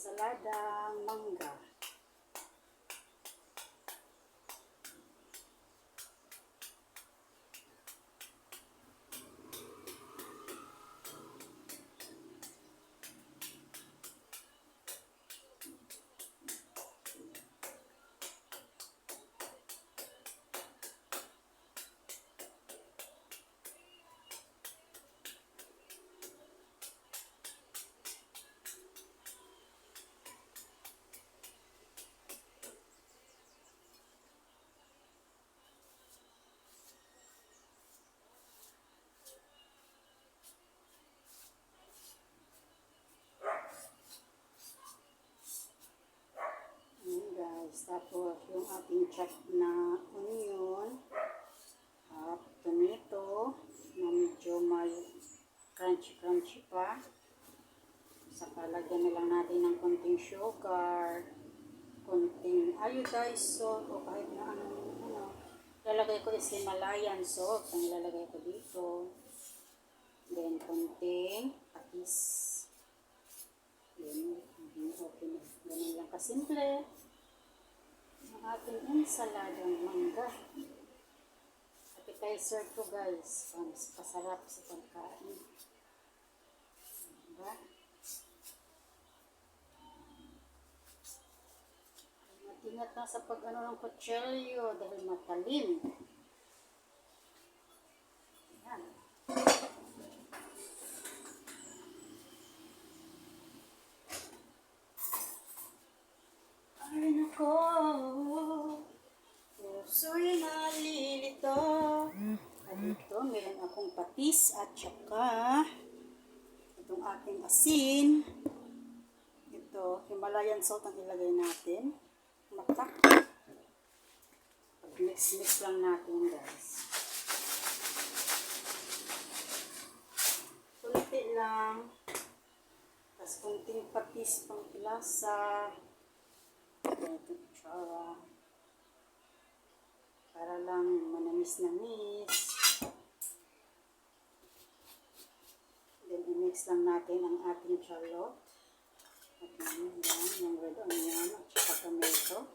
saladang mangga. Tapos yung ating chop na onion at tomato na medyo may crunchy-crunchy pa. Saka lagyan na lang natin ng konting sugar, konting iodized salt o kahit na anong ano. Lalagay ko is Himalayan salt ang lalagay ko dito. Then konting patis. Mhm, okay na. Ganun lang kasimple. Ang ating ensaladang mangga. Appetizer ko guys. Mas pasarap sa pagkain. Diba? Ingat lang sa pag ano ng kutsilyo dahil matalim. Yan. Ay nako, puso'y nalilito. At ito, meron akong patis at saka itong ating asin. Ito, Himalayan salt ang ilagay natin. Matak. Mix-mix lang natin guys. Kunti lang. Tapos kunting patis pang lasa. Ito tsara. Para lang manamis-namis. I-mix lang natin ang ating charlotte. At yan, yan, yung red onion at saka tomato.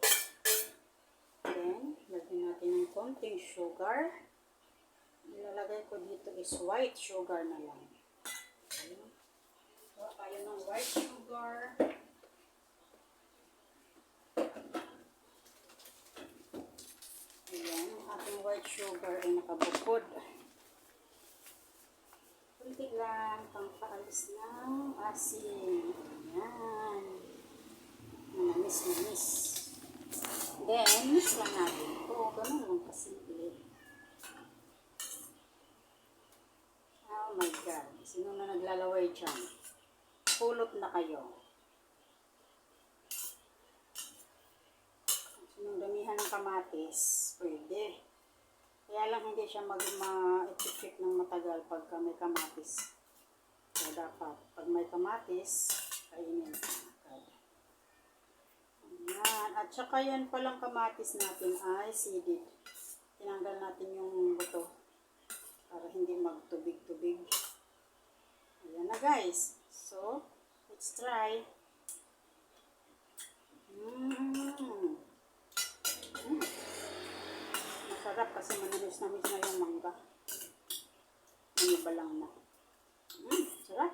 Then, lagyan natin ng konting sugar. Ilalagay ko dito is white sugar na lang. Ayan. So, tayo ng white sugar. Ayan, ang ating white sugar ay nakabukod. Kunti lang, pangpaalis ng asin. Ayan. Manamis-namis. Then, mix lang natin ito. Ganun lang kasimple. Oh my God. Sino na naglalaway dyan? Pulot na kayo. Sinong damihan ng kamatis, pwede. Kaya lang hindi siya mag ma-effect ng matagal pagka may kamatis. So dapat, pag may kamatis, kainin agad. Ayan. At saka yan palang kamatis natin ay seeded. Tinanggal natin yung buto para hindi magtubig-tubig. Ayan na guys. So, let's try. Mmm. Mm. Masarap kasi manamis-namis na yung mangga. Ano ba lang na. 起来